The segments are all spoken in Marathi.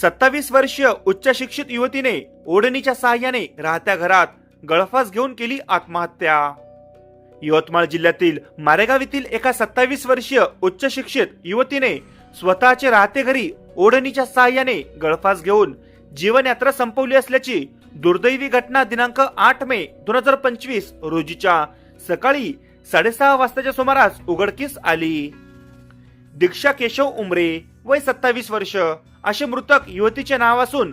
सत्तावीस वर्षीय उच्च शिक्षित युवतीने ओढणीच्या सहाय्याने राहत्या घरात गळफास घेऊन केली आत्महत्या. यवतमाळ जिल्ह्यातील मारेगाव येथील एका सत्तावीस वर्षीय उच्च शिक्षित युवतीने स्वतःचे राहते घरी ओढणीच्या सहाय्याने गळफास घेऊन जीवनयात्रा संपवली असल्याची दुर्दैवी घटना दिनांक आठ मे दोन हजार पंचवीस रोजीच्या सकाळी साडेसहा वाजताच्या सुमारास उघडकीस आली. दीक्षा केशव उमरे वय सत्तावीस वर्ष. असे मृतक युवतीचे नाव असून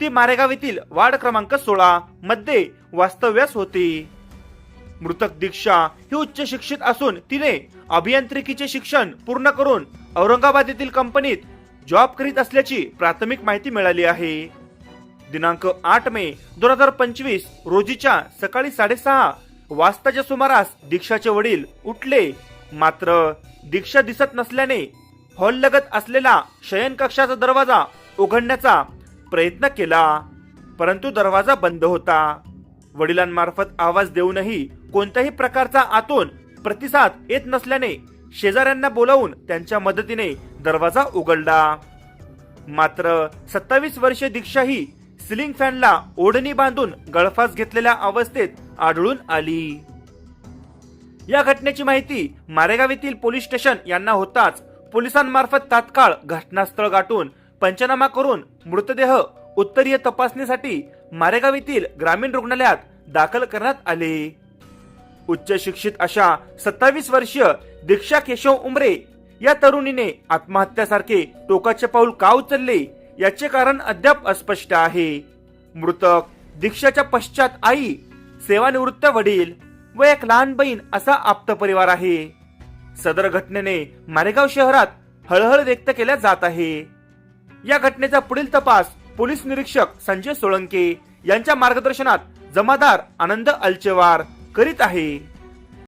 ती मारेगाव येथील वार्ड क्रमांक सोळा मध्ये वास्तव्यास होती. मृतक दीक्षा ही उच्च शिक्षित असून तिने अभियांत्रिकीचे शिक्षण पूर्ण करून औरंगाबाद येथील कंपनीत जॉब करीत असल्याची प्राथमिक माहिती मिळाली आहे. दिनांक आठ मे दोन हजार पंचवीस रोजीच्या सकाळी साडेसहा वाजताच्या सुमारास दीक्षाचे वडील उठले. मात्र दीक्षा दिसत नसल्याने हॉललगत असलेला शयन कक्षाचा दरवाजा उघडण्याचा प्रयत्न केला परंतु दरवाजा बंद होता. वडिलांमार्फत आवाज देऊनही कोणत्याही प्रकारचा आतून प्रतिसाद येत नसल्याने शेजाऱ्यांना बोलावून त्यांच्या मदतीने दरवाजा उघडला. मात्र सत्तावीस वर्षे दीक्षा ही सिलिंग फॅनला ओढणी बांधून गळफास घेतलेल्या अवस्थेत आढळून आली. या घटनेची माहिती मारेगाव येथील पोलीस स्टेशन यांना होताच पोलिसांमार्फत तात्काळ घटनास्थळ गाठून पंचनामा करून मृतदेह उत्तरीय तपासणीसाठी मारेगाव येथील ग्रामीण रुग्णालयात दाखल करण्यात आले. उच्च शिक्षित अशा सत्तावीस वर्षीय दीक्षा केशव उमरे या तरुणीने आत्महत्यासारखे टोकाचे पाऊल का उचलले याचे कारण अद्याप अस्पष्ट आहे. मृतक दीक्षाच्या पश्चात आई सेवानिवृत्त वडील व एक लहान बहीण असा आप्त परिवार आहे. सदर घटनेने मारेगाव शहरात हळहळ व्यक्त केल्या जात आहे. या घटनेचा पुढील तपास पोलीस निरीक्षक संजय सोळंके यांच्या मार्गदर्शनात जमादार आनंद अलचेवार करीत आहे.